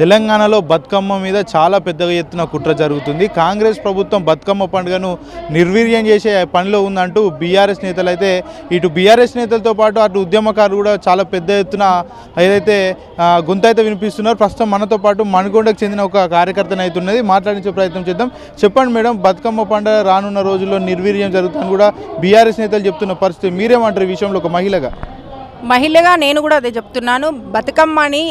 తెలంగాణలో బతుకమ్మ మీద చాలా పెద్దగా ఎత్తున కుట్ర జరుగుతుంది. కాంగ్రెస్ ప్రభుత్వం బతుకమ్మ పండుగను నిర్వీర్యం చేసే పనిలో ఉందంటూ బీఆర్ఎస్ నేతలు అయితే ఇటు బీఆర్ఎస్ నేతలతో పాటు అటు ఉద్యమకారులు కూడా చాలా పెద్ద ఎత్తున ఏదైతే గుంత అయితే వినిపిస్తున్నారు. ప్రస్తుతం మనతో పాటు మణికొండకు చెందిన ఒక కార్యకర్తను అయితే ఉన్నది. మాట్లాడించే ప్రయత్నం చేద్దాం. చెప్పండి మేడం బతుకమ్మ పండుగ రానున్న రోజుల్లో నిర్వీర్యం జరుగుతుందని కూడా బీఆర్ఎస్ నేతలు చెప్తున్న పరిస్థితి. మీరేమంటారు ఈ విషయంలో ఒక మహిళగా? మహిళగా నేను కూడా అదే చెప్తున్నాను. బతుకమ్మని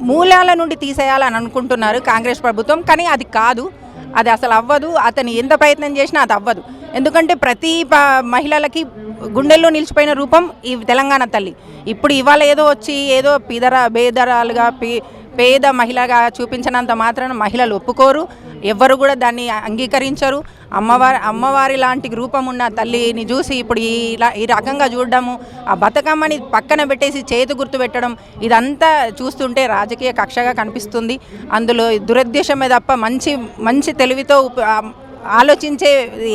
మూలాల నుండి తీసేయాలని అనుకుంటున్నారు కాంగ్రెస్ ప్రభుత్వం కానీ అది కాదు. అది అసలు అవ్వదు. అతను ఎంత ప్రయత్నం చేసినా అది అవ్వదు. ఎందుకంటే ప్రతి ప- మహిళలకి గుండెల్లో నిలిచిపోయిన రూపం ఈ తెలంగాణ తల్లి. ఇప్పుడు ఇవాళ ఏదో వచ్చి ఏదో పిదర బేదరాలుగా పి పేద మహిళగా చూపించినంత మాత్రాన మహిళలు ఒప్పుకోరు. ఎవ్వరు కూడా దాన్ని అంగీకరించరు. అమ్మవారి అమ్మవారి లాంటి రూపం ఉన్న తల్లిని చూసి ఇప్పుడు ఈ ఇలా- ఈ రకంగా చూడడము ఆ బతుకమ్మని పక్కన పెట్టేసి చేతి గుర్తు పెట్టడం ఇదంతా చూస్తుంటే రాజకీయ కక్షగా కనిపిస్తుంది. అందులో దురుద్దేశమే తప్ప మంచి మంచి తెలివితో ఉప- ఆలోచించే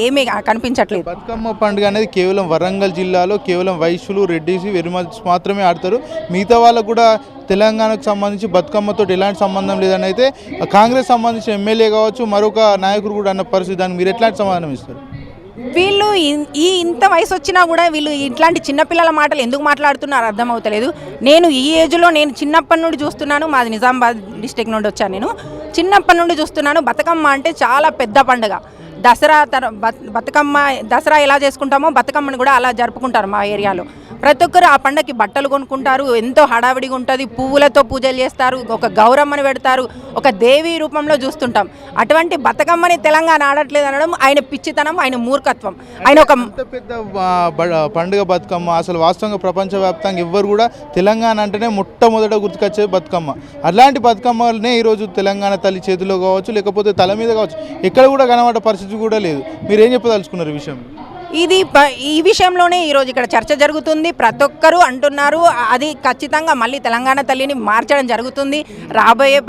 ఏమీ కనిపించట్లేదు. బతుకమ్మ పండుగ అనేది కేవలం వరంగల్ జిల్లాలో కేవలం వైశ్యులు రెడ్డిసి వెరిమల్స్ మాత్రమే ఆడతారు. మిగతా వాళ్ళకు కూడా తెలంగాణకు సంబంధించి బతుకమ్మతో ఎలాంటి సంబంధం లేదని అయితే కాంగ్రెస్ సంబంధించిన ఎమ్మెల్యే కావచ్చు మరొక నాయకుడు కూడా అన్న పరిస్థితి. దానికి మీరు ఎట్లాంటి సమాధానం ఇస్తారు? వీళ్ళు ఈ ఇంత వయసు వచ్చినా కూడా వీళ్ళు ఇట్లాంటి చిన్నపిల్లల మాటలు ఎందుకు మాట్లాడుతున్నారు అర్థమవుతలేదు. నేను ఈ ఏజ్లో నేను చిన్నప్పటి నుండి చూస్తున్నాను మాది నిజామాబాద్ డిస్టిక్ నుండి వచ్చాను నేను. చిన్నప్పటి నుండి చూస్తున్నాను బతుకమ్మ అంటే చాలా పెద్ద పండుగ. దసరా తర బతుకమ్మ దసరా ఎలా చేసుకుంటామో బతుకమ్మను కూడా అలా జరుపుకుంటారు మా ఏరియాలో. ప్రతి ఒక్కరు ఆ పండగకి బట్టలు కొనుక్కుంటారు ఎంతో హడావిడిగా ఉంటుంది పువ్వులతో పూజలు చేస్తారు ఒక గౌరమ్మని పెడతారు ఒక దేవి రూపంలో చూస్తుంటాం. అటువంటి బతుకమ్మని తెలంగాణ ఆడట్లేదు అనడం ఆయన పిచ్చితనం ఆయన మూర్ఖత్వం. ఆయన ఒక పెద్ద పండుగ బతుకమ్మ అసలు వాస్తవంగా ప్రపంచవ్యాప్తంగా ఎవ్వరు కూడా తెలంగాణ అంటేనే మొట్టమొదట గుర్తుకొచ్చేది బతుకమ్మ. అలాంటి బతుకమ్మలనే ఈరోజు తెలంగాణ తల్లి చేతిలో కావచ్చు లేకపోతే తల మీద కావచ్చు ఎక్కడ కూడా కనబడే పరిస్థితి కూడా లేదు. మీరు ఏం చెప్పదలుచుకున్నారు విషయం ఇది ప- ఈ విషయంలోనే ఈరోజు ఇక్కడ చర్చ జరుగుతుంది. ప్రతి ఒక్కరూ అంటున్నారు అది ఖచ్చితంగా మళ్ళీ తెలంగాణ తల్లిని మార్చడం జరుగుతుంది. రాబోయే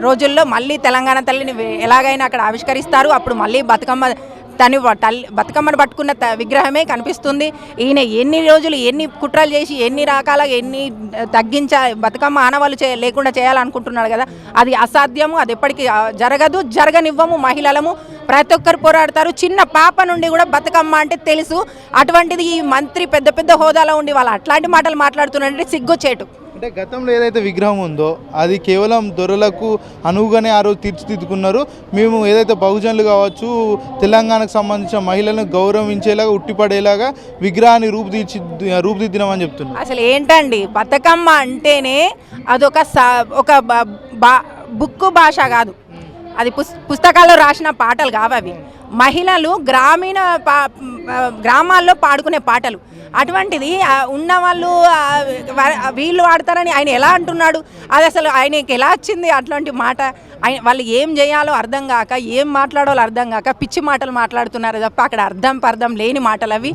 రోజుల్లో మళ్ళీ తెలంగాణ తల్లిని ఎలాగైనా అక్కడ ఆవిష్కరిస్తారు. అప్పుడు మళ్ళీ బతుకమ్మ తను తల్లి బతుకమ్మను పట్టుకున్న త- విగ్రహమే కనిపిస్తుంది. ఈయన ఎన్ని రోజులు ఎన్ని కుట్రలు చేసి ఎన్ని రకాల ఎన్ని తగ్గించ బతుకమ్మ ఆనవాళ్ళు చే లేకుండా చేయాలనుకుంటున్నాడు కదా. అది అసాధ్యము అది ఎప్పటికీ జరగదు జరగనివ్వము మహిళలము. ప్రతి ఒక్కరు పోరాడతారు. చిన్న పాప నుండి కూడా బతుకమ్మ అంటే తెలుసు. అటువంటిది ఈ మంత్రి పెద్ద పెద్ద హోదాలో ఉండి వాళ్ళు అట్లాంటి మాటలు మాట్లాడుతున్నారంటే సిగ్గుచేటు అంటే గతంలో ఏదైతే విగ్రహం ఉందో అది కేవలం దొరలకు అనువుగానే ఆ రోజు తీర్చిదిద్దుకున్నారు. మేము ఏదైతే బహుజనులు కావచ్చు తెలంగాణకు సంబంధించిన మహిళలను గౌరవించేలాగా ఉట్టిపడేలాగా విగ్రహాన్ని రూపుదిద్ది రూపుదిద్దినామని చెప్తున్నారు. అసలు ఏంటండి? బతుకమ్మ అంటేనే అదొక స- ఒక బ- బా బుక్కు భాష కాదు. అది పుస్ పుస్తకాల్లో రాసిన పాటలు కావు అవి. మహిళలు గ్రామీణ పా గ్రామాల్లో పాడుకునే పాటలు. అటువంటిది ఉన్న ఉన్నవాళ్ళు వీళ్ళు వాడతారని ఆయన ఎలా అంటున్నాడు? అది అసలు ఆయనకి ఎలా వచ్చింది అట్లాంటి మాట? ఆయన వాళ్ళు ఏం చేయాలో అర్థం కాక ఏం మాట్లాడాలో అర్థం కాక పిచ్చి మాటలు మాట్లాడుతున్నారు తప్ప అక్కడ అర్థం పర్థం లేని మాటలు అవి.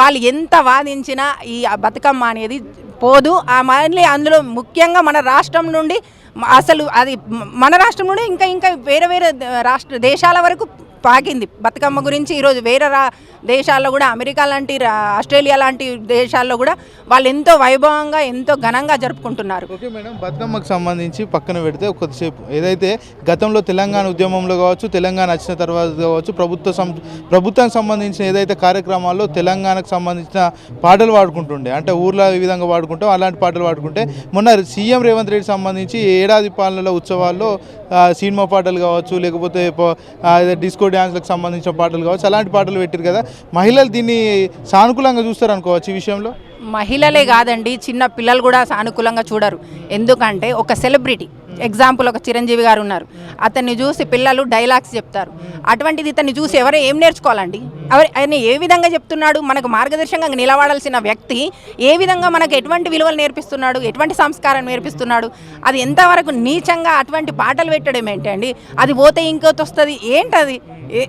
వాళ్ళు ఎంత వాదించినా ఈ బతుకమ్మ అనేది పోదు. ఆ మళ్ళీ అందులో ముఖ్యంగా మన రాష్ట్రం నుండి అసలు అది మన రాష్ట్రంలోనే ఇంకా ఇంకా వేరే వేరే రాష్ట్ర దేశాల వరకు పాకింది. బతుకమ్మ గురించి ఈరోజు వేరే రా దేశాల్లో కూడా అమెరికా లాంటి ఆస్ట్రేలియా లాంటి దేశాల్లో కూడా వాళ్ళు ఎంతో వైభవంగా ఎంతో ఘనంగా జరుపుకుంటున్నారు. ఓకే మేడం బతుకమ్మకు సంబంధించి పక్కన పెడితే కొద్దిసేపు ఏదైతే గతంలో తెలంగాణ ఉద్యమంలో కావచ్చు తెలంగాణ వచ్చిన తర్వాత కావచ్చు ప్రభుత్వ ప్రభుత్వానికి సంబంధించిన ఏదైతే కార్యక్రమాల్లో తెలంగాణకు సంబంధించిన పాటలు పాడుకుంటుండే అంటే ఊర్లో ఈ విధంగా పాడుకుంటాం అలాంటి పాటలు పాడుకుంటే మొన్న సీఎం రేవంత్ రెడ్డి సంబంధించి ఏడాది పాలనలో ఉత్సవాల్లో సినిమా పాటలు కావచ్చు లేకపోతే డిస్కో డ్యాన్స్లకు సంబంధించిన పాటలు కావచ్చు అలాంటి పాటలు పెట్టారు కదా. మహిళలు దీన్ని సానుకూలంగా చూస్తారు అనుకోవచ్చు ఈ విషయంలో? మహిళలే కాదండి చిన్న పిల్లలు కూడా సానుకూలంగా చూడరు. ఎందుకంటే ఒక సెలబ్రిటీ ఎగ్జాంపుల్ ఒక చిరంజీవి గారు ఉన్నారు. అతన్ని చూసి పిల్లలు డైలాగ్స్ చెప్తారు. అటువంటిది ఇతన్ని చూసి ఎవరు ఏం నేర్చుకోవాలండి? ఆయన ఏ విధంగా చెప్తున్నాడు మనకు మార్గదర్శకంగా నిలబడాల్సిన వ్యక్తి ఏ విధంగా మనకు ఎటువంటి విలువలు నేర్పిస్తున్నాడు ఎటువంటి సంస్కారం నేర్పిస్తున్నాడు అది ఎంతవరకు నీచంగా అటువంటి పాటలు పెట్టడం ఏంటండి అది పోతే ఇంకోటి వస్తుంది ఏంటది?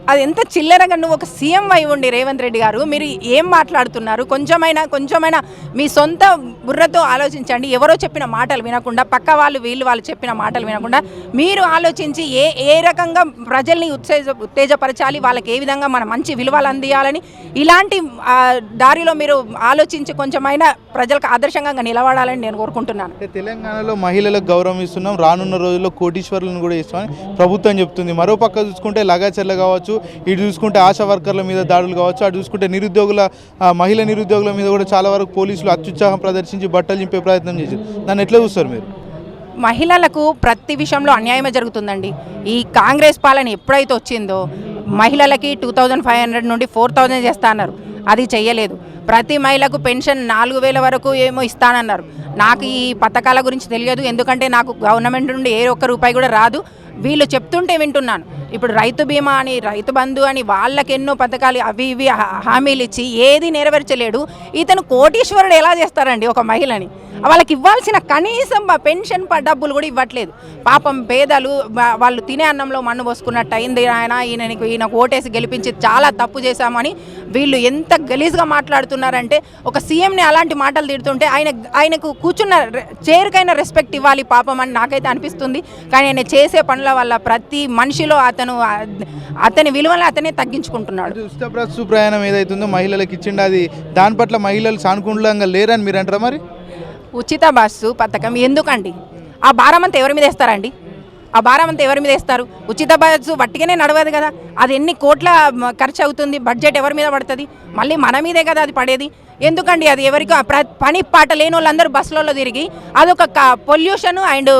అది ఎంత చిల్లరగా నువ్వు ఒక సీఎం అయి ఉండి రేవంత్ రెడ్డి గారు మీరు ఏం మాట్లాడుతున్నారు? కొంచెమైనా కొంచెమైనా మీ సొంత బుర్రతో ఆలోచించండి. ఎవరో చెప్పిన మాటలు వినకుండా పక్క వాళ్ళు వీళ్ళు వాళ్ళు చెప్పిన మాటలు వినకుండా మీరు ఆలోచించి ఏ ఏ రకంగా ప్రజల్ని ఉత్తేజ ఉత్తేజపరచాలి వాళ్ళకి ఏ విధంగా మన మంచి విలువల అందియాలని ఇలాంటి దారిలో మీరు ఆలోచించి కొంచెమైనా ప్రజలకు ఆదర్శంగా నిలబడాలని నేను కోరుకుంటున్నాను. తెలంగాణలో మహిళలకు గౌరవం ఇస్తున్నాం. రానున్న రోజుల్లో కోటీశ్వరులను కూడా ఇస్తామని ప్రభుత్వం చెప్తుంది. మరో పక్క చూసుకుంటే లగాచర్ల కావచ్చు ఇటు చూసుకుంటే ఆశా వర్కర్ల మీద దాడులు కావచ్చు అటు చూసుకుంటే నిరుద్యోగుల మహిళ మహిళా నిరుద్యోగుల మీద కూడా చాలా వరకు పోలీసులు అత్యుత్సాహం ప్రదర్శించి బట్టలు చింపే ప్రయత్నం చేశారు. దాన్ని ఎట్లా చూస్తారు మీరు? మహిళలకు ప్రతి విషయంలో అన్యాయమే జరుగుతుందండి. ఈ కాంగ్రెస్ పాలన ఎప్పుడైతే వచ్చిందో మహిళలకి టూ థౌజండ్ ఫైవ్ హండ్రెడ్ నుండి ఫోర్ థౌజండ్ చేస్తా అన్నారు అది చేయలేదు ప్రతి మహిళకు పెన్షన్ నాలుగు వేల వరకు ఏమో ఇస్తానన్నారు. నాకు ఈ పథకాల గురించి తెలియదు. ఎందుకంటే నాకు గవర్నమెంట్ నుండి ఏ ఒక్క రూపాయి కూడా రాదు. వీళ్ళు చెప్తుంటే వింటున్నాను. ఇప్పుడు రైతు బీమా అని రైతు బంధు అని వాళ్ళకి ఎన్నో పథకాలు అవి ఇవి హామీలు ఇచ్చి ఏది నెరవేర్చలేడు. ఇతను కోటీశ్వరుడు ఎలా చేస్తారండి ఒక మహిళని? వాళ్ళకి ఇవ్వాల్సిన కనీసం పెన్షన్ డబ్బులు కూడా ఇవ్వట్లేదు. పాపం పేదలు వాళ్ళు తినే అన్నంలో మన్ను పోసుకున్నట్టు అయింది ఆయన ఈయనకి ఈయన ఓటేసి గెలిపించి చాలా తప్పు చేశామని వీళ్ళు ఎంత గలీజ్గా మాట్లాడుతున్నారంటే ఒక సీఎంని అలాంటి మాటలు తిడుతుంటే ఆయన ఆయనకు కూర్చున్న రె- రెస్పెక్ట్ ఇవ్వాలి పాపం అని నాకైతే అనిపిస్తుంది. కానీ ఆయన చేసే పనుల వల్ల ప్రతి మనిషిలో అతను అతని విలువలను అతనే తగ్గించుకుంటున్నాడు. ఉచిత బస్సు ప్రయాణం ఏదైతుందో మహిళలకు ఇచ్చిండు అది దాని పట్ల మహిళలు సానుకూలంగా లేరని మీరు అంటారా మరి? ఉచిత బస్సు పథకం ఎందుకండి? ఆ భారం అంతా ఎవరి మీద వేస్తారండి? ఆ భారం అంతా ఎవరి మీద వేస్తారు? ఉచిత బస్సు వట్టిగానే నడవదు కదా. అది ఎన్ని కోట్ల ఖర్చు అవుతుంది? బడ్జెట్ ఎవరి మీద పడుతుంది? మళ్ళీ మన మీదే కదా అది పడేది. ఎందుకండి అది ఎవరికి ఆ ప్ర- పని పాట లేని వాళ్ళందరూ బస్సులలో తిరిగి అదొక పొల్యూషన్ అండ్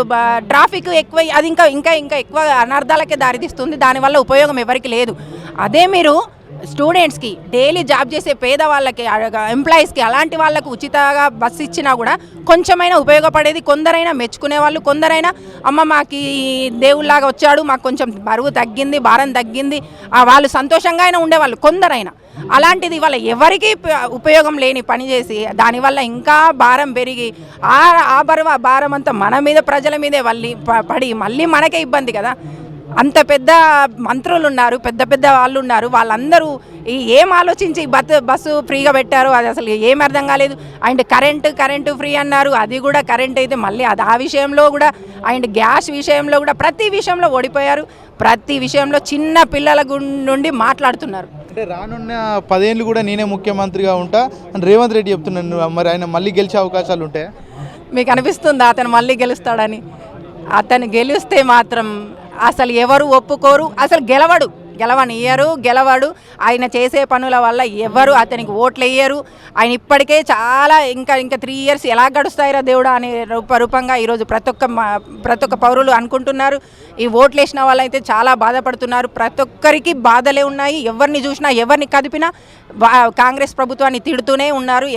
ట్రాఫిక్ ఎక్కువ అది ఇంకా ఇంకా ఇంకా ఎక్కువ అనర్థాలకే దారితీస్తుంది. దానివల్ల ఉపయోగం ఎవరికి లేదు. అదే మీరు స్టూడెంట్స్కి డైలీ జాబ్ చేసే పేదవాళ్ళకి ఎంప్లాయీస్కి అలాంటి వాళ్ళకు ఉచితంగా బస్సు ఇచ్చినా కూడా కొంచెమైనా ఉపయోగపడేది కొందరైనా మెచ్చుకునే వాళ్ళు కొందరైనా అమ్మ మాకు దేవుళ్ళలాగా వచ్చాడు మాకు కొంచెం బరువు తగ్గింది భారం తగ్గింది వాళ్ళు సంతోషంగా అయినా ఉండేవాళ్ళు కొందరైనా. అలాంటిది వాళ్ళ ఎవరికీ ఉపయోగం లేని పని చేసి దానివల్ల ఇంకా భారం పెరిగి ఆ ఆ బరువు భారం అంతా మన మీద ప్రజల మీదే వల్లి పడి మళ్ళీ మనకే ఇబ్బంది కదా. అంత పెద్ద మంత్రులు ఉన్నారు పెద్ద పెద్ద వాళ్ళు ఉన్నారు వాళ్ళందరూ ఏం ఆలోచించి బస్ బస్సు ఫ్రీగా పెట్టారు అది అసలు ఏం అర్థం కాలేదు. అండ్ కరెంటు కరెంటు ఫ్రీ అన్నారు. అది కూడా కరెంట్ అయితే మళ్ళీ అది ఆ విషయంలో కూడా అండ్ గ్యాస్ విషయంలో కూడా ప్రతి విషయంలో ఓడిపోయారు. ప్రతి విషయంలో చిన్న పిల్లల నుండి మాట్లాడుతున్నారు. అంటే రానున్న పదేళ్ళు కూడా నేనే ముఖ్యమంత్రిగా ఉంటా. అని రేవంత్ రెడ్డి చెప్తున్నాను మరి ఆయన మళ్ళీ గెలిచే అవకాశాలు ఉంటాయా మీకు అనిపిస్తుందా అతను మళ్ళీ గెలుస్తాడని? అతను గెలిస్తే మాత్రం అసలు ఎవరు ఒప్పుకోరు అసలు గెలవడు. గెలవనియ్యరు గెలవడు. ఆయన చేసే పనుల వల్ల ఎవరు అతనికి ఓట్లు వేయరు ఆయన ఇప్పటికే చాలా ఇంకా ఇంకా త్రీ ఇయర్స్ ఎలా గడుస్తాయిరా దేవుడా అనే రూప రూపంగా ఈరోజు ప్రతి ఒక్క ప్రతి ఒక్క పౌరులు అనుకుంటున్నారు. ఈ ఓట్లు వేసిన వాళ్ళైతే చాలా బాధపడుతున్నారు. ప్రతి ఒక్కరికి బాధలే ఉన్నాయి. ఎవరిని చూసినా ఎవరిని కదిపినా కాంగ్రెస్ ప్రభుత్వాన్ని తిడుతూనే ఉన్నారు.